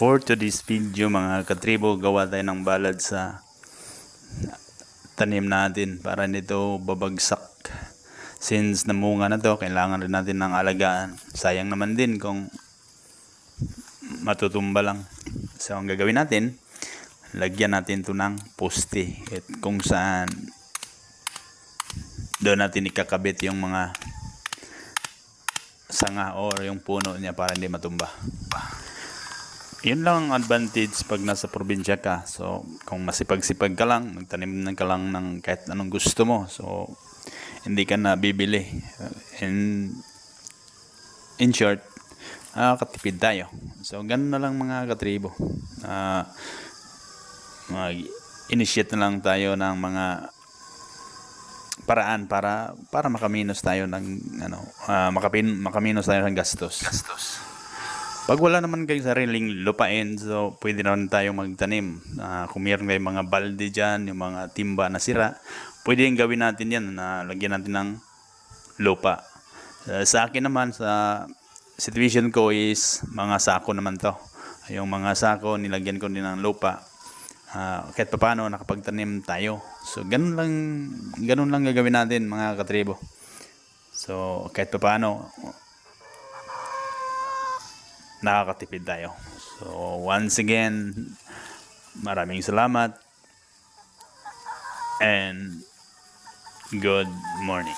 For today's video mga katribo, gawa tayo ng balad sa tanim natin para nito babagsak. Since namunga na to, kailangan rin natin ng alagaan. Sayang naman din kung matutumba lang. So ang gagawin natin, lagyan natin to ng poste. At kung saan doon natin ikakabit yung mga sanga or yung puno niya para hindi matumba. Yun lang ang advantage pag nasa probinsya ka. So, kung masipag-sipag ka lang, magtanim na ka lang ng kahit anong gusto mo. So, hindi ka na bibili. In, in short, nakakatipid tayo. So, ganun na lang mga katribo. Ah, mag-initiate na lang tayo ng mga paraan para para makaminos tayo ng ano ah, makapin makaminos tayo ng gastos. Gastos. Pag wala naman kayong sariling lupain, so pwede naman tayong magtanim. Ah, kung meron kayong mga balde dyan, yung mga timba na sira, pwede yung gawin natin yan na lagyan natin ng lupa. Ah, sa akin naman, sa situation ko is mga sako naman to. Yung mga sako, nilagyan ko din ng lupa. Ah, kahit pa paano, nakapagtanim tayo. So, ganun lang, ganun lang gagawin natin mga katribo. So, kahit pa paano, nakakatipid tayo. So, once again, maraming salamat and good morning.